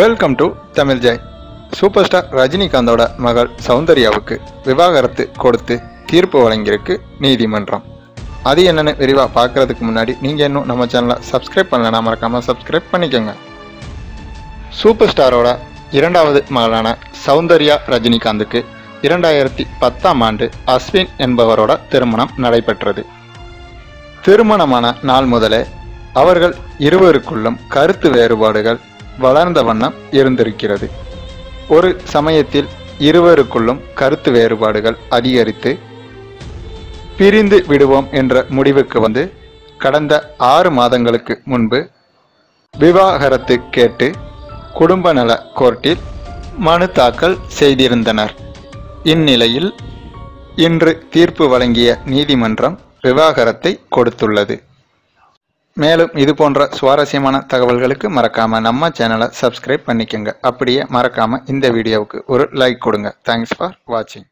Welcome to Tamil Jai super star ரஜினிகாந்தோட மகள் சௌந்தர்யாவுக்கு விவாகரத்து கொடுத்து தீர்ப்பு வழங்கியிருக்கு நீதிமன்றம். அது என்னன்னு விரிவாக பார்க்கறதுக்கு முன்னாடி நீங்கள் இன்னும் நம்ம சேனலை சப்ஸ்கிரைப் பண்ணலனா மறக்காமல் சப்ஸ்கிரைப் பண்ணிக்கோங்க. சூப்பர் ஸ்டாரோட இரண்டாவது மகளான சௌந்தர்யா ரஜினிகாந்துக்கு இரண்டாயிரத்தி பத்தாம் ஆண்டு அஸ்வின் என்பவரோட திருமணம் நடைபெற்றது. திருமணமான நாள் முதலே அவர்கள் இருவருக்குள்ளும் கருத்து வேறுபாடுகள் வளர்ந்த வண்ணம் இருந்திருக்கிறது. ஒரு சமயத்தில் இருவருக்குள்ளும் கருத்து வேறுபாடுகள் அதிகரித்து பிரிந்து விடுவோம் என்ற முடிவுக்கு வந்து கடந்த ஆறு மாதங்களுக்கு முன்பு விவாகரத்து கேட்டு குடும்ப நல கோர்ட்டில் மனு தாக்கல் செய்திருந்தனர். இந்நிலையில் இன்று தீர்ப்பு வழங்கிய நீதிமன்றம் விவாகரத்தை கொடுத்துள்ளது. மேலும் இது போன்ற சுவாரஸ்யமான தகவல்களுக்கு மறக்காம நம்ம சேனலை சப்ஸ்கிரைப் பண்ணிக்கோங்க. அப்படியே மறக்காம இந்த வீடியோவுக்கு ஒரு லைக் கொடுங்க. தேங்க்ஸ் ஃபார் வாட்சிங்